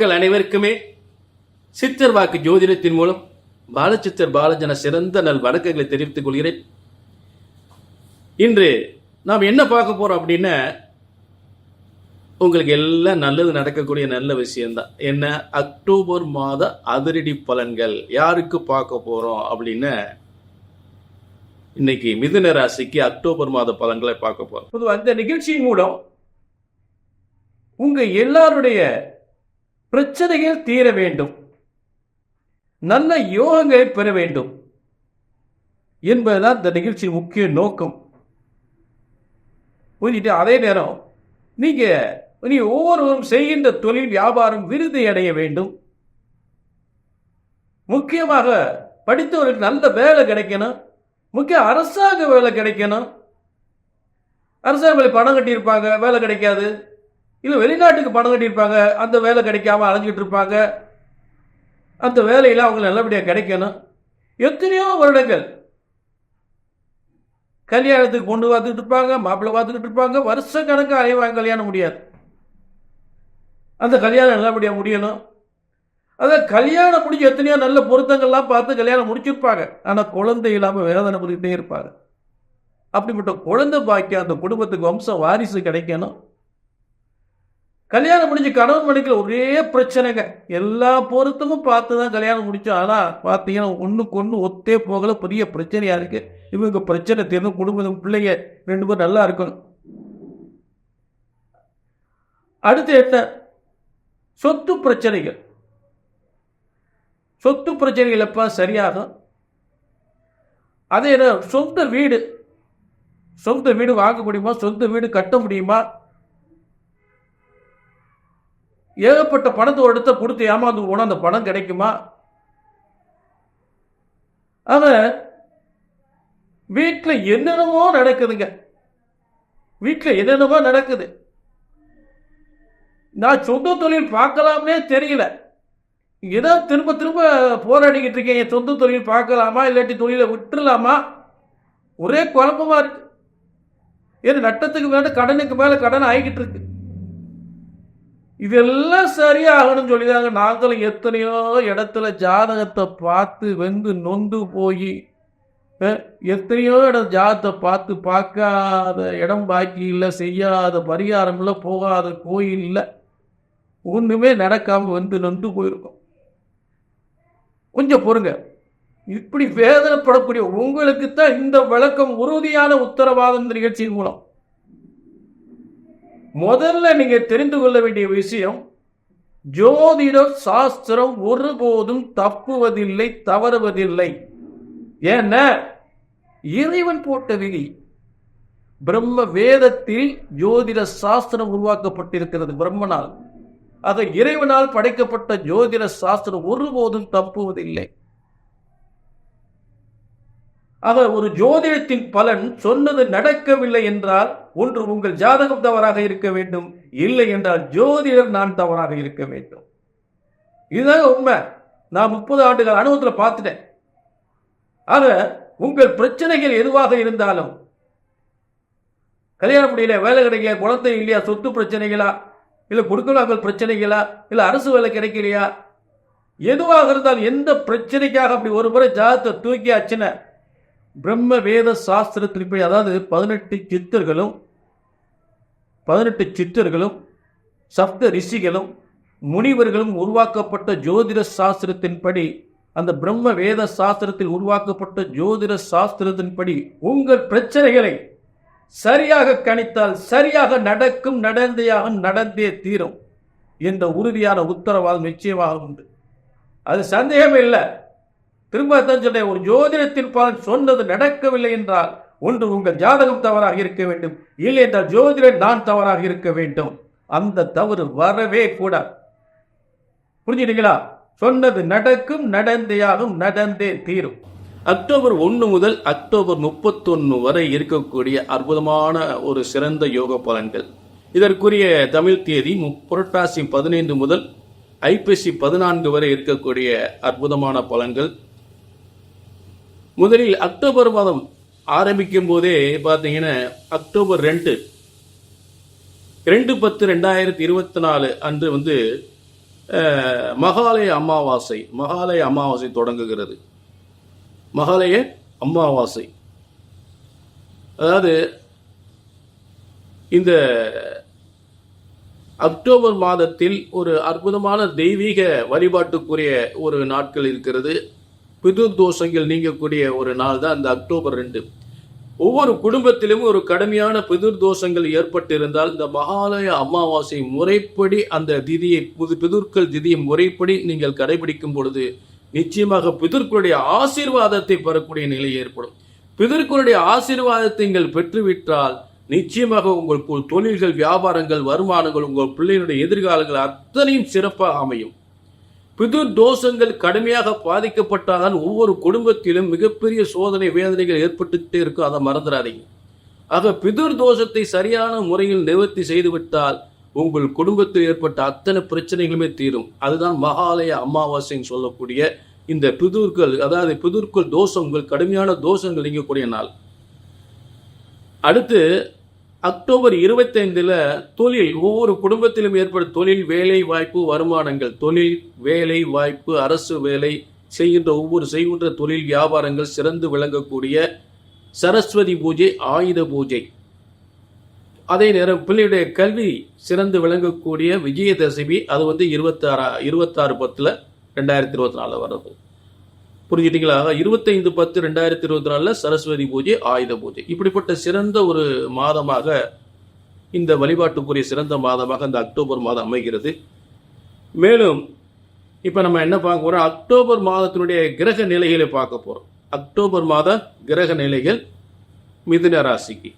மக்கள் அனைவருக்குமே சித்தர் வாக்கு ஜோதிடத்தின் மூலம் பாலச்சித்தர் பாலஜன சிறந்த நல் வணக்கங்களை தெரிவித்துக் கொள்கிறேன். இன்று நாம் என்ன பார்க்க போறோம் அப்படின்னா உங்களுக்கு எல்லாம் நல்லது நடக்கக்கூடிய நல்ல விஷயம்தான். என்ன? அக்டோபர் மாத அதிரடி பலன்கள். யாருக்கு பார்க்க போறோம் அப்படின்னு இன்னைக்கு மிதுன ராசிக்கு அக்டோபர் மாத பலன்களை பார்க்க போறோம். பொதுவாக அந்த நிகழ்ச்சியின் மூலம் உங்க எல்லாருடைய பிரச்சனைகள் தீர வேண்டும். நல்ல யோகங்களை பெற வேண்டும். என்பதுதான் இந்த நிகழ்ச்சியின் முக்கிய நோக்கம். புரிஞ்சுட்டு அதே நேரம் நீங்க நீ ஒவ்வொருவரும் செய்கின்ற தொழில் வியாபாரம் விருது அடைய வேண்டும். முக்கியமாக படித்தவர்களுக்கு நல்ல வேலை கிடைக்கணும். முக்கிய அரசாங்க வேலை கிடைக்கணும். அரசாங்க வேலை பணம் கட்டியிருப்பாங்க வேலை கிடைக்காது. இல்லை வெளிநாட்டுக்கு பணம் கட்டியிருப்பாங்க அந்த வேலை கிடைக்காம அலைஞ்சிக்கிட்டு இருப்பாங்க. அந்த வேலையில் அவங்க நல்லபடியாக கிடைக்கணும். எத்தனையோ வருடங்கள் கல்யாணத்துக்கு பொண்ணு பார்த்துக்கிட்டு இருப்பாங்க மாப்பிள்ளை பார்த்துக்கிட்டு இருப்பாங்க. வருஷ கணக்காக அலைவாங்க கல்யாணம் முடியாது. அந்த கல்யாணம் நல்லபடியாக முடியணும். அதான் கல்யாணம் முடிஞ்சு எத்தனையோ நல்ல பொருத்தங்கள்லாம் பார்த்து கல்யாணம் முடிச்சிருப்பாங்க. ஆனால் குழந்தை இல்லாமல் வேதனை புரிக்கிட்டே இருப்பாங்க அப்படிப்பட்ட குழந்தை பாக்கியம் அந்த குடும்பத்துக்கு வம்ச வாரிசு கிடைக்கணும். கல்யாணம் முடிஞ்சு கணவன் மனைவிக்கு ஒரே பிரச்சனைங்க. எல்லா பொருத்தமும் பார்த்து தான் கல்யாணம் முடிச்சோம். ஆனால் பார்த்தீங்கன்னா ஒன்றுக்கு ஒன்று ஒத்தே போகல. பெரிய பிரச்சனையாக இருக்கு. இவங்க பிரச்சனை தீர்ந்து குடும்பம் பிள்ளைங்க ரெண்டு பேரும் நல்லா இருக்கணும். அடுத்து என்ன? சொத்து பிரச்சனைகள். சொத்து பிரச்சனைகள் எப்போ சரியாகும்? அதே என்ன? சொந்த வீடு. சொந்த வீடு வாங்க முடியுமா? சொந்த வீடு கட்ட முடியுமா? ஏகப்பட்ட பணத்தை எடுத்த கொடுத்து ஏமாந்து போனால் அந்த பணம் கிடைக்குமா? அவன் வீட்டில் என்னென்னமோ நடக்குதுங்க. வீட்டில் என்னென்னமோ நடக்குது. நான் சொந்த தொழில் பார்க்கலாம்னே தெரியல. ஏதோ திரும்ப திரும்ப போராடிக்கிட்டு இருக்கேன். என் சொந்த தொழில் பார்க்கலாமா? இல்லாட்டி தொழிலை விட்டுலாமா ஒரே குழப்பமாக இருக்கு. ஏன்னா நட்டத்துக்கு மேலே கடனுக்கு மேலே கடன் ஆகிக்கிட்டு இருக்கு. இதெல்லாம் சரியாகணும்னு சொல்லிதாங்க நாங்களும் எத்தனையோ இடத்துல ஜாதகத்தை பார்த்து வெந்து நொந்து போய் எத்தனையோ இடம் ஜாதகத்தை பார்த்து பார்க்காத இடம் பாக்கி இல்லை செய்யாத பரிகாரம் இல்லை போகாத கோயில் இல்லை. ஒன்றுமே நடக்காமல் வந்து நொந்து போயிருக்கோம். கொஞ்சம் பொறுங்க. இப்படி வேதனைப்படக்கூடிய உங்களுக்கு தான் இந்த விளக்கம் உறுதியான உத்தரவாதம் இந்த நிகழ்ச்சியின் மூலம். முதல்ல நீங்க தெரிந்து கொள்ள வேண்டிய விஷயம் ஜோதிட சாஸ்திரம் ஒருபோதும் தப்புவதில்லை தவறுவதில்லை. ஏன்னா இறைவன் போட்ட விதி பிரம்ம வேதத்தில் ஜோதிட சாஸ்திரம் உருவாக்கப்பட்டிருக்கிறது பிரம்மனால். அதை இறைவனால் படைக்கப்பட்ட ஜோதிட சாஸ்திரம் ஒருபோதும் தப்புவதில்லை. ஆக ஒரு ஜோதிடத்தின் பலன் சொன்னது நடக்கவில்லை என்றால் ஒன்று உங்கள் ஜாதகம் தவறாக இருக்க வேண்டும் இல்லை என்றால் ஜோதிடர் நான் தவறாக இருக்க வேண்டும். இதுதான் உண்மை. நான் முப்பது ஆண்டுகள் அனுபவத்தில் பார்த்துட்டேன். ஆக உங்கள் பிரச்சனைகள் எதுவாக இருந்தாலும் கல்யாணம் முடியல வேலை கிடைக்கல குழந்தை இல்லையா சொத்து பிரச்சனைகளா இல்லை கொடுக்கலாக்கள் பிரச்சனைகளா இல்லை அரசு வேலை கிடைக்கலையா எதுவாக இருந்தால் எந்த பிரச்சனைக்காக அப்படி ஒரு முறை ஜாதத்தை தூக்கி ஆச்சுன்னு பிரம்ம வேத சாஸ்திரத்தின்படி அதாவது பதினெட்டு சித்தர்களும் பதினெட்டு சித்தர்களும் சப்த ரிஷிகளும் முனிவர்களும் உருவாக்கப்பட்ட ஜோதிட சாஸ்திரத்தின்படி அந்த பிரம்ம வேத சாஸ்திரத்தில் உருவாக்கப்பட்ட ஜோதிட சாஸ்திரத்தின்படி உங்கள் பிரச்சனைகளை சரியாக கணித்தால் சரியாக நடக்கும் நடந்தையாக நடந்தே தீரும் என்ற உறுதியான உத்தரவாதம் நிச்சயமாக உண்டு. அது சந்தேகம் இல்லை. திரும்ப தான் சொன்னேன் ஒரு ஜோதிடத்தின் பலன் சொன்னது நடக்கவில்லை என்றால் ஒன்று உங்கள் ஜாதகம் தவறாக இருக்க வேண்டும் இல்லை என்றால் ஜோதிடன் நான் தவறாக இருக்க வேண்டும். அந்த தவறு வரவே கூடாது. புரிஞ்சுட்டீங்களா? சொன்னது நடக்கும் நடந்தேயாகும் நடந்தே தீரும். அக்டோபர் ஒன்று முதல் அக்டோபர் முப்பத்தொன்று வரை இருக்கக்கூடிய அற்புதமான ஒரு சிறந்த யோக பலன்கள். இதற்குரிய தமிழ் தேதி புரட்டாசி பதினைந்து முதல் ஐப்பசி பதினான்கு வரை இருக்கக்கூடிய அற்புதமான பலன்கள். முதலில் அக்டோபர் மாதம் ஆரம்பிக்கும் போதே பார்த்தீங்கன்னா அக்டோபர் ரெண்டு. ரெண்டு பத்து ரெண்டாயிரத்தி இருபத்தி நாலு அன்று வந்து மகாலய அமாவாசை மகாலய அமாவாசை தொடங்குகிறது. மகாலய அமாவாசை. அதாவது இந்த அக்டோபர் மாதத்தில் ஒரு அற்புதமான தெய்வீக வழிபாட்டுக்குரிய ஒரு நாட்கள் இருக்கிறது. பிது தோஷங்கள் நீங்கக்கூடிய ஒரு நாள் தான் அந்த அக்டோபர் ரெண்டு. ஒவ்வொரு குடும்பத்திலும் ஒரு கடுமையான பிதிர் தோஷங்கள் ஏற்பட்டிருந்தால் இந்த மகாலய அமாவாசை முறைப்படி அந்த திதியை புது பிதுர்கள் திதியை முறைப்படி நீங்கள் கடைபிடிக்கும் பொழுது நிச்சயமாக பிதுர்களுடைய ஆசீர்வாதத்தை பெறக்கூடிய நிலை ஏற்படும். பிதர்களுடைய ஆசீர்வாதத்தை நீங்கள் பெற்றுவிட்டால் நிச்சயமாக உங்கள் தொழில்கள் வியாபாரங்கள் வருமானங்கள் உங்கள் பிள்ளைகளுடைய எதிர்காலங்கள் அத்தனையும் சிறப்பாக அமையும். பிதுர் தோஷங்கள் கடுமையாக பாதிக்கப்பட்டால்தான் ஒவ்வொரு குடும்பத்திலும் மிகப்பெரிய சோதனை வேதனைகள் ஏற்பட்டுக்கிட்டே இருக்கும். அதை மறந்துடாதீங்க. ஆக பிதுர் தோஷத்தை சரியான முறையில் நிவர்த்தி செய்துவிட்டால் உங்கள் குடும்பத்தில் ஏற்பட்ட அத்தனை பிரச்சனைகளுமே தீரும். அதுதான் மகாலய அமாவாசைன்னு சொல்லக்கூடிய இந்த பிதுர்கள் அதாவது பிதுர்கள் தோஷங்கள் கடுமையான தோஷங்கள் நீங்கக்கூடிய நாள். அடுத்து அக்டோபர் இருபத்தைந்தில் தொழில் ஒவ்வொரு குடும்பத்திலும் ஏற்படும் தொழில் வேலை வாய்ப்பு வருமானங்கள். தொழில் வேலை வாய்ப்பு அரசு வேலை செய்கின்ற ஒவ்வொரு செய்கின்ற தொழில் வியாபாரங்கள் சிறந்து விளங்கக்கூடிய சரஸ்வதி பூஜை ஆயுத பூஜை. அதே நேரம் பிள்ளையுடைய கல்வி சிறந்து விளங்கக்கூடிய விஜயதசமி அது வந்து இருபத்தாறா இருபத்தாறு பத்தில் ரெண்டாயிரத்தி இருபத்தி நாலில் வர்றது. புரிஞ்சுட்டீங்களா? இருபத்தைந்து பத்து ரெண்டாயிரத்தி இருபத்தி நாலில் சரஸ்வதி பூஜை ஆயுத பூஜை. இப்படிப்பட்ட சிறந்த ஒரு மாதமாக இந்த வழிபாட்டுக்குரிய சிறந்த மாதமாக இந்த அக்டோபர் மாதம் அமைகிறது. மேலும் இப்போ நம்ம என்ன பார்க்க போகிறோம் அக்டோபர் மாதத்தினுடைய கிரக நிலைகளை பார்க்க போகிறோம் அக்டோபர் மாத கிரக நிலைகள் மிதுன ராசிக்கு.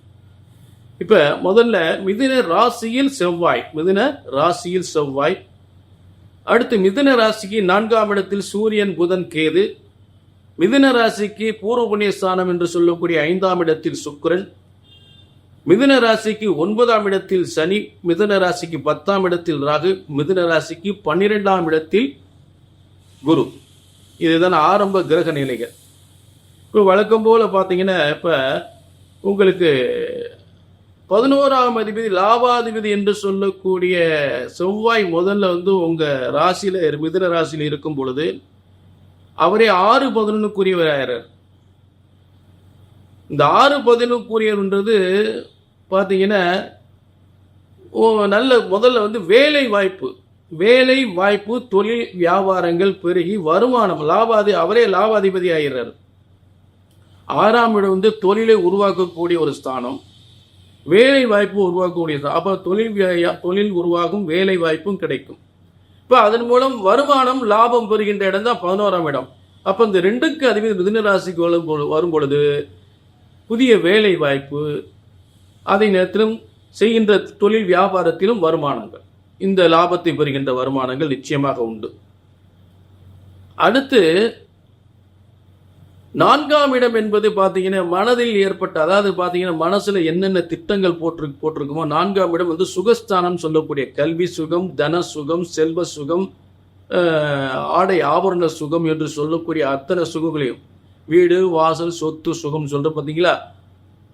இப்போ முதல்ல மிதுன ராசியில் செவ்வாய் மிதுன ராசியில் செவ்வாய். அடுத்து மிதுன ராசிக்கு நான்காம் இடத்தில் சூரியன் புதன் கேது. மிதுன ராசிக்கு பூர்வ புண்ணியஸ்தானம் என்று சொல்லக்கூடிய ஐந்தாம் இடத்தில் சுக்கரன் மிதுன ராசிக்கு ஒன்பதாம் இடத்தில் சனி மிதுன ராசிக்கு பத்தாம் இடத்தில் ராகு மிதுன ராசிக்கு பன்னிரெண்டாம் இடத்தில் குரு. இதுதான் ஆரம்ப கிரக நிலைகள். இப்போ வழக்கம் போல் பார்த்தீங்கன்னா இப்போ உங்களுக்கு பதினோராம் அதிபதி லாபாதிபதி என்று சொல்லக்கூடிய செவ்வாய் முதல்ல வந்து உங்கள் ராசியில் மிதுன ராசியில் இருக்கும் பொழுது அவரே ஆறு பதினொன்னுக்குரியவராகிறார் இந்த ஆறு பதினொன்னுக்குரியவர்ன்றது பார்த்தீங்கன்னா நல்ல முதல்ல வந்து வேலை வாய்ப்பு. வேலை வாய்ப்பு தொழில் வியாபாரங்கள் பெருகி வருமானம் லாபாதி அவரே லாபாதிபதி ஆகிறார் ஆறாம் இடம் வந்து தொழிலை உருவாக்கக்கூடிய ஒரு ஸ்தானம். வேலை வாய்ப்பு உருவாக்கக்கூடிய அப்போ தொழில் வியா- தொழில் உருவாகும் வேலை வாய்ப்பும் கிடைக்கும். இப்போ அதன் மூலம் வருமானம் லாபம் பெறுகின்ற இடம் தான் பதினோராம் இடம். அப்போ இந்த ரெண்டுக்கு அதிபதி மிதுன ராசிக்கு வரும் வரும் பொழுது புதிய வேலை வாய்ப்பு அதே நேரத்திலும் செய்கின்ற தொழில் வியாபாரத்திலும் வருமானங்கள். இந்த லாபத்தை பெறுகின்ற வருமானங்கள் நிச்சயமாக உண்டு. அடுத்து நான்காம் இடம் என்பது பார்த்தீங்கன்னா மனதில் ஏற்பட்ட அதாவது பார்த்தீங்கன்னா மனசுல என்னென்ன திட்டங்கள் போட்டு போட்டிருக்குமோ நான்காம் இடம் வந்து சுகஸ்தானம் சொல்லக்கூடிய கல்வி சுகம் தன சுகம் செல்வ சுகம் ஆடை ஆபரண சுகம் என்று சொல்லக்கூடிய அத்தனை சுகங்களையும் வீடு வாசல் சொத்து சுகம் சொல்ற பார்த்தீங்களா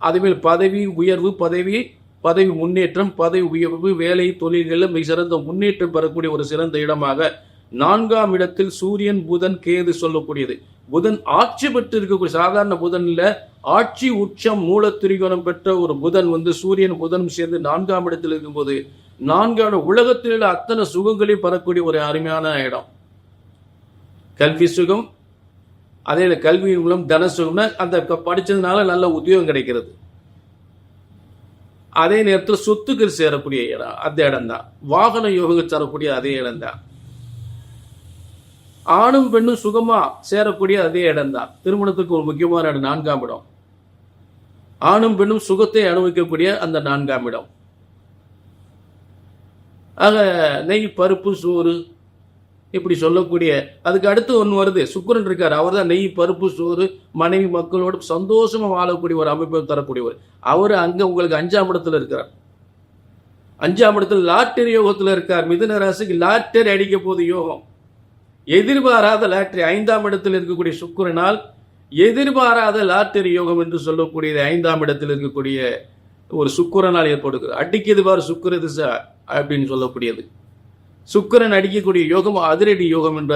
அதேமாதிரி பதவி உயர்வு பதவி பதவி முன்னேற்றம் பதவி உயர்வு வேலை தொழில்களில் மிக சிறந்த முன்னேற்றம் பெறக்கூடிய ஒரு சிறந்த இடமாக நான்காம் இடத்தில் சூரியன் புதன் கேது சொல்லக்கூடியது. புதன் ஆட்சி பெற்று இருக்கக்கூடிய சாதாரண புதன் ஆட்சி உச்சம் மூல திரிகோணம் பெற்ற ஒரு புதன் வந்து சூரியன் புதனும் சேர்ந்து நான்காம் இடத்தில் இருக்கும்போது நான்காம் உலகத்தில் உள்ள அத்தனை சுகங்களையும் பெறக்கூடிய ஒரு அருமையான இடம். கல்வி சுகம் அதே கல்வியின் மூலம் தன சுகம்னா அந்த க- படிச்சதுனால நல்ல உத்தியோகம் கிடைக்கிறது. அதே நேரத்தில் சொத்துக்கள் சேரக்கூடிய இடம் அந்த இடம் தான் வாகன யோகங்கள் தரக்கூடிய அதே இடம் தான் ஆணும் பெண்ணும் சுகமா சேரக்கூடிய அதே இடம் தான் திருமணத்துக்கு ஒரு முக்கியமான இடம் நான்காம் இடம். ஆணும் பெண்ணும் சுகத்தை அனுபவிக்கக்கூடிய அந்த நான்காம் இடம். ஆக நெய் பருப்பு சோறு இப்படி சொல்லக்கூடிய அதுக்கு அடுத்து ஒன்று வருது. சுக்கரன் இருக்கார். அவர் தான் நெய் பருப்பு சோறு மனைவி மக்களோடு சந்தோஷமாக வாழக்கூடிய ஒரு அமைப்பை தரக்கூடியவர். அவர் அங்கே உங்களுக்கு அஞ்சாம் இடத்துல இருக்கிறார். அஞ்சாம் இடத்துல லாட்டரி யோகத்தில் இருக்கார். மிதுன ராசிக்கு லாட்டரி அடிக்க போது யோகம். எதிர்பாராத லாட்டரி ஐந்தாம் இடத்தில் இருக்கக்கூடிய சுக்கிரனால் எதிர்பாராத லாட்டரி யோகம் என்று சொல்லக்கூடியது ஐந்தாம் இடத்தில் இருக்கக்கூடிய ஒரு சுக்கிரனால் ஏற்படுகிறது. அடிக்கிறது பாரு சுக்கர திசை அப்படின்னு சொல்லக்கூடியது. சுக்கரன் அடிக்கக்கூடிய யோகம் அதிரடி யோகம் என்ற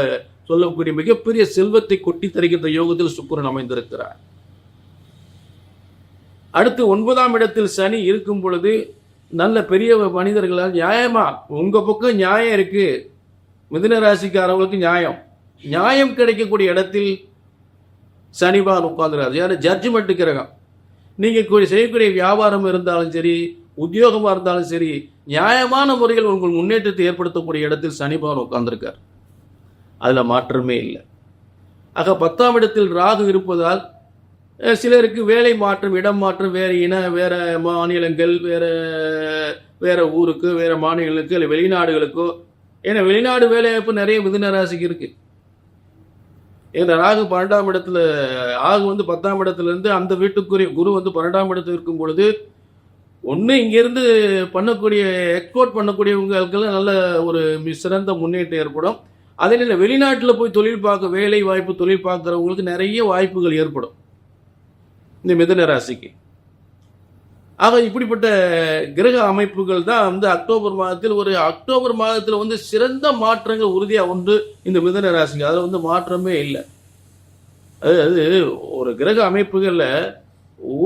சொல்லக்கூடிய மிகப்பெரிய செல்வத்தை கொட்டி தருகின்ற யோகத்தில் சுக்கிரன் அமைந்திருக்கிறார். அடுத்து ஒன்பதாம் இடத்தில் சனி இருக்கும் பொழுது நல்ல பெரிய மனிதர்களால் நியாயமா உங்க பக்கம் நியாயம் இருக்கு மிதுன ராசிக்காரவங்களுக்கு நியாயம். நியாயம் கிடைக்கக்கூடிய இடத்தில் சனிபான் உட்காந்துறாரு யாரு ஜட்ஜ்மெண்ட் கிரகம். நீங்கள் செய்யக்கூடிய வியாபாரம் இருந்தாலும் சரி உத்தியோகமாக இருந்தாலும் சரி நியாயமான முறையில் உங்கள் முன்னேற்றத்தை ஏற்படுத்தக்கூடிய இடத்தில் சனிபான் உட்காந்துருக்கார் அதில் மாற்றமே இல்லை. ஆக பத்தாம் இடத்தில் ராகு இருப்பதால் சிலருக்கு வேலை மாற்றம் இடம் மாற்றம் வேறு இன வேறு மாநிலங்கள் வேறு வேறு ஊருக்கு வேறு மாநிலங்களுக்கு இல்லை வெளிநாடுகளுக்கோ ஏன்னா வெளிநாடு வேலைவாய்ப்பு நிறைய மிதுன ராசிக்கு இருக்கு. ஏன்னா ராகு பன்னெண்டாம் இடத்துல ராகு வந்து பத்தாம் இடத்துலேருந்து அந்த வீட்டுக்குரிய குரு வந்து பன்னெண்டாம் இடத்துல இருக்கும் பொழுது ஒன்று இங்கேருந்து பண்ணக்கூடிய எக்ஸ்போர்ட் பண்ணக்கூடியவங்களுக்கெல்லாம் நல்ல ஒரு சிறந்த முன்னேற்றம் ஏற்படும். அதே இல்லை வெளிநாட்டில் போய் தொழில் பார்க்க வேலை வாய்ப்பு தொழில் பார்க்குறவங்களுக்கு நிறைய வாய்ப்புகள் ஏற்படும். இந்த மிதன ராசிக்கு. ஆக இப்படிப்பட்ட கிரக அமைப்புகள் தான் வந்து அக்டோபர் மாதத்தில் ஒரு அக்டோபர் மாதத்தில் வந்து சிறந்த மாற்றங்கள் உறுதியாக உண்டு இந்த மிதன ராசிங்க. அதில் வந்து மாற்றமே இல்லை. அதாவது ஒரு கிரக அமைப்புகளில்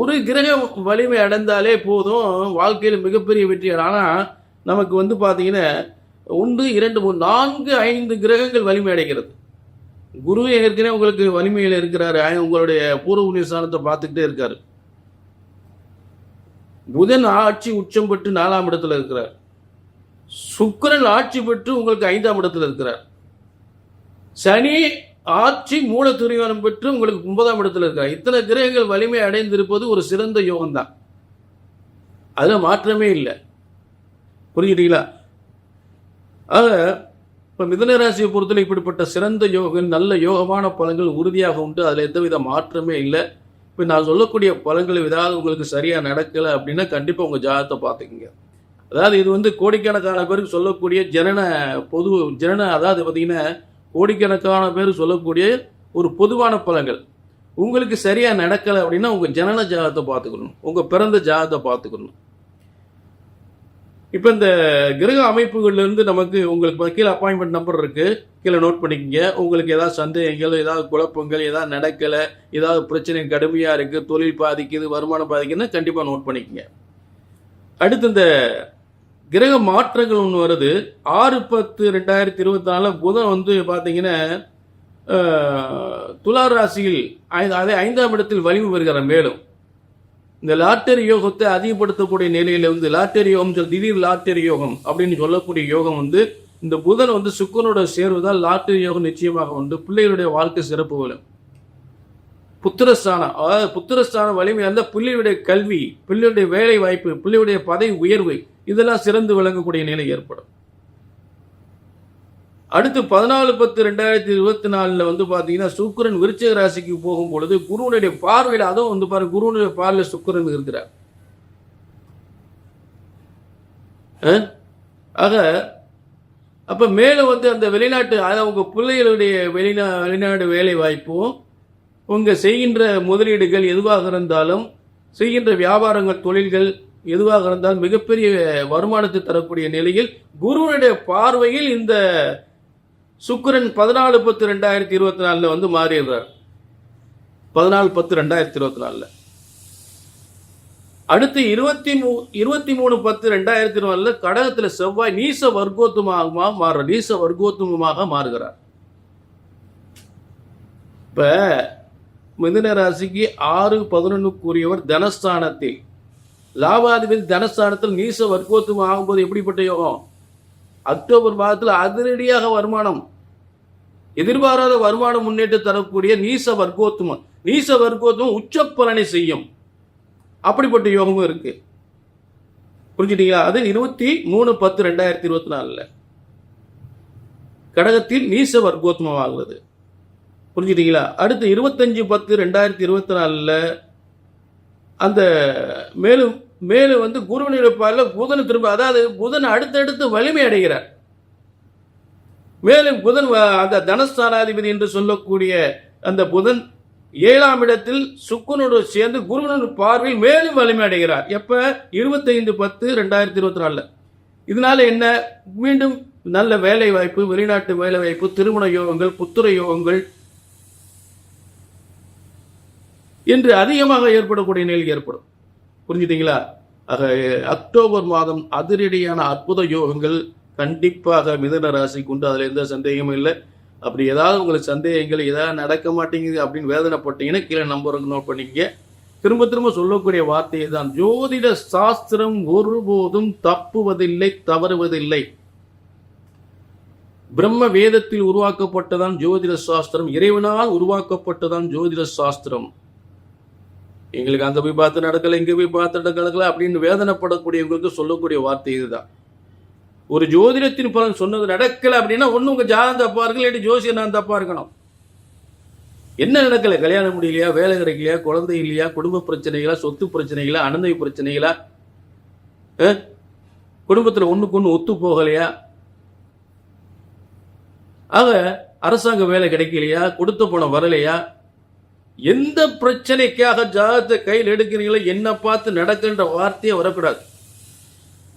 ஒரு கிரகம் வலிமை அடைந்தாலே போதும். வாழ்க்கையில் மிகப்பெரிய வெற்றி ஆனால் நமக்கு வந்து பார்த்தீங்கன்னா ஒன்று இரண்டு மூணு நான்கு ஐந்து கிரகங்கள் வலிமை அடைகிறது. குரு ஏற்கனவே உங்களுக்கு வலிமையில் இருக்கிறாரு. உங்களுடைய பூர்வ புண்ணிய ஸ்தானத்தை பார்த்துக்கிட்டே இருக்காரு. புதன் ஆட்சி உச்சம் பெற்று நாலாம் இடத்துல இருக்கிறார். சுக்கிரன் ஆட்சி பெற்று உங்களுக்கு ஐந்தாம் இடத்துல இருக்கிறார். சனி ஆட்சி மூல துரியானம் பெற்று உங்களுக்கு ஒன்பதாம் இடத்துல இருக்கிறார். இத்தனை கிரகங்கள் வலிமை அடைந்திருப்பது ஒரு சிறந்த யோகம் தான். மாற்றமே இல்லை. புரிஞ்சுட்டீங்களா ஆக இப்போ மிதனராசியை பொறுத்தவரை இப்படிப்பட்ட சிறந்த யோகங்கள் நல்ல யோகமான பலன்கள் உறுதியாக உண்டு. அதில் எந்தவித மாற்றமே இல்லை. இப்போ நான் சொல்லக்கூடிய பலன்கள் ஏதாவது உங்களுக்கு சரியாக நடக்கலை அப்படின்னா கண்டிப்பாக உங்கள் ஜாதகத்தை பார்த்துக்குங்க. அதாவது இது வந்து கோடிக்கணக்கான பேருக்கு சொல்லக்கூடிய ஜனன பொது ஜனன அதாவது பார்த்தீங்கன்னா கோடிக்கணக்கான பேர் சொல்லக்கூடிய ஒரு பொதுவான பலன்கள். உங்களுக்கு சரியாக நடக்கலை அப்படின்னா உங்கள் ஜனன ஜாதகத்தை பார்த்துக்கணும். உங்கள் பிறந்த ஜாதகத்தை பார்த்துக்கணும். இப்போ இந்த கிரக அமைப்புகள்லேருந்து நமக்கு உங்களுக்கு கீழே அப்பாயின்மெண்ட் நம்பர் இருக்குது கீழே நோட் பண்ணிக்கங்க. உங்களுக்கு ஏதாவது சந்தேகங்கள் ஏதாவது குழப்பங்கள் ஏதாவது நடக்கலை ஏதாவது பிரச்சனை கடுமையாக இருக்குது தொழில் பாதிக்குது வருமானம் பாதிக்குதுன்னா கண்டிப்பாக நோட் பண்ணிக்கங்க. அடுத்து இந்த கிரக மாற்றங்கள் ஒன்று வருது. ஆறு பத்து ரெண்டாயிரத்தி இருபத்தி நாலில் புதன் வந்து பார்த்தீங்கன்னா துலா ராசியில் ஐந்து- அதே ஐந்தாம் இடத்தில் வலிவு வருகிறார் மேலும். இந்த லாட்டரி யோகத்தை அதிகப்படுத்தக்கூடிய நிலையில வந்து லாட்டரி யோகம் திடீர் லாட்டரி யோகம் அப்படின்னு சொல்லக்கூடிய யோகம் வந்து இந்த புதன் வந்து சுக்கரனோட சேர்வதால் லாட்டரி யோகம் நிச்சயமாக உண்டு. பிள்ளைகளுடைய வாழ்க்கை சிறப்பு வரும் புத்திரஸ்தானம் அதாவது புத்திரஸ்தானம் வலிமை அந்த பிள்ளையுடைய கல்வி பிள்ளையுடைய வேலை வாய்ப்பு பிள்ளையுடைய பதவி உயர்வு இதெல்லாம் சிறந்து விளங்கக்கூடிய நிலை ஏற்படும். அடுத்து பதினாலு பத்து ரெண்டாயிரத்தி இருபத்தி நாலில் வந்து பார்த்தீங்கன்னா சுக்கிரன் விருச்சக ராசிக்கு போகும் பொழுது குருவனுடைய பார்வையில் அதுவும் வந்து பாருங்க குருவனுடைய பார்வையில் சுக்கரன் இருக்கிறார். ஆக அப்ப மேலே வந்து அந்த வெளிநாட்டு அதாவது உங்க பிள்ளைகளுடைய வெளிநா வெளிநாடு வேலை வாய்ப்பும் உங்க செய்கின்ற முதலீடுகள் எதுவாக இருந்தாலும் செய்கின்ற வியாபாரங்கள் தொழில்கள் எதுவாக இருந்தாலும் மிகப்பெரிய வருமானத்தை தரக்கூடிய நிலையில் குருவனுடைய பார்வையில் இந்த சுக்கரன் பதினாலு பத்து ரெண்டாயிரத்தி இருபத்தி நாலுல வந்து மாறிடுறார். பதினாலு பத்து ரெண்டாயிரத்தி இருபத்தி நாலுல. அடுத்து இருபத்தி மூ இருபத்தி மூணு பத்து ரெண்டாயிரத்தி நாலுல கடகத்தில் செவ்வாய் நீச வர்க்கோத்துமாக மாறுற நீச வர்க்கோத்துமமாக மாறுகிறார். இப்போ மிதுன ராசிக்கு ஆறு பதினொன்றுக்குரியவர் தனஸ்தானத்தில். லாபாதிபதி தனஸ்தானத்தில் நீச வர்க்கோத்துவம் ஆகும்போது எப்படிப்பட்ட யோகம்? அக்டோபர் மாதத்தில் அதிரடியாக வருமானம். எதிர்பாராத வருமான முன்னேற்றம் தரக்கூடிய நீச வர்க்கோத்துமம். நீச வர்க்கோத்துவம் உச்ச பலனை செய்யும். அப்படிப்பட்ட யோகமும் இருக்கு. புரிஞ்சுட்டீங்களா? அது இருபத்தி மூணு பத்து ரெண்டாயிரத்தி இருபத்தி நாலுல. கடகத்தில் நீச வர்க்கோத்துமம் ஆகுது புரிஞ்சுட்டீங்களா? அடுத்து இருபத்தஞ்சு பத்து ரெண்டாயிரத்தி இருபத்தி நாலுல அந்த மேலும் மேலும் வந்து குருவனுடைய பார்வையில் புதன் திரும்ப அதாவது புதன் அடுத்தடுத்து வலிமை அடைகிறார். மேலும் புதன் அந்த தனஸ்தானாதிபதி என்று சொல்லக்கூடிய அந்த புதன் ஏழாம் இடத்தில் சுக்குனோடு சேர்ந்து குருவனோட பார்வையில் மேலும் வலிமை அடைகிறார். எப்ப? இருபத்தைந்து பத்து ரெண்டாயிரத்தி இருபத்தி நாலுல. இதனால என்ன? மீண்டும் நல்ல வேலை வாய்ப்பு வெளிநாட்டு வேலை வாய்ப்பு திருமண யோகங்கள் புத்திர யோகங்கள் என்று அதிகமாக ஏற்படக்கூடிய நிலை ஏற்படும். புரிஞ்சுட்டீங்களா ஆக அக்டோபர் மாதம் அதிரடியான அற்புத யோகங்கள் கண்டிப்பாக மிதன ராசிக்கு உண்டு. அதில் எந்த சந்தேகமும் இல்லை. அப்படி ஏதாவது உங்களுக்கு சந்தேகங்கள் ஏதாவது நடக்க மாட்டேங்குது அப்படின்னு வேதனைப்பட்டீங்கன்னா கீழே நம்பருக்கு நோட் பண்ணிக்கங்க. திரும்ப திரும்ப சொல்லக்கூடிய வார்த்தையை தான். ஜோதிட சாஸ்திரம் ஒருபோதும் தப்புவதில்லை தவறுவதில்லை. பிரம்ம வேதத்தில் உருவாக்கப்பட்டதான் ஜோதிட சாஸ்திரம் இறைவனால் உருவாக்கப்பட்டதான் ஜோதிட சாஸ்திரம். எங்களுக்கு அங்கே போய் பார்த்து நடக்கலை இங்கே போய் பார்த்து நடக்கல அப்படின்னு வேதனைப்படக்கூடியவங்களுக்கு சொல்லக்கூடிய வார்த்தை இதுதான். ஒரு ஜோதிடத்தின் பலன் சொன்னது நடக்கல அப்படின்னா ஒன்று உங்கள் ஜாதகம் தப்பாக இருக்கு இல்லாட்டி ஜோசியம் நான் தப்பாக இருக்கணும். என்ன நடக்கல? கல்யாணம் முடியலையா வேலை கிடைக்கலையா குழந்தை இல்லையா குடும்ப பிரச்சனைகளா சொத்து பிரச்சனைகளா அனந்தை பிரச்சனைகளா? குடும்பத்தில் ஒன்றுக்கு ஒன்று ஒத்து போகலையா? ஆக அரசாங்க வேலை கிடைக்கலையா கொடுத்த பணம் வரலையா? எந்த பிரச்சனைக்காக ஜாதகத்தை கையில் எடுக்கிறீங்களோ என்ன பார்த்து நடக்கின்ற வார்த்தையே வரக்கூடாது.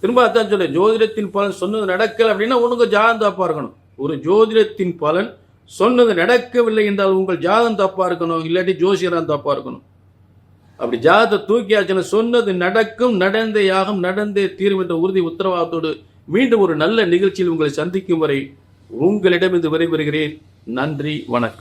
திரும்ப அதான் சொல்ல ஜோதிடத்தின் பலன் சொன்னது நடக்கல அப்படின்னா உனக்கு ஜாதகம் தப்பா இருக்கணும். ஒரு ஜோதிடத்தின் பலன் சொன்னது நடக்கவில்லை என்றால் உங்கள் ஜாதகம் தப்பா இருக்கணும் இல்லாட்டி ஜோசியரம் தப்பா இருக்கணும். அப்படி ஜாதத்தை தூக்கியாச்சுன்னு சொன்னது நடக்கும் நடந்தே யாகம் நடந்தே தீரும் என்ற உறுதி உத்தரவாதத்தோடு மீண்டும் ஒரு நல்ல நிகழ்ச்சியில் உங்களை சந்திக்கும் வரை உங்களிடமிருந்து விரைபெறுகிறேன் நன்றி வணக்கம்.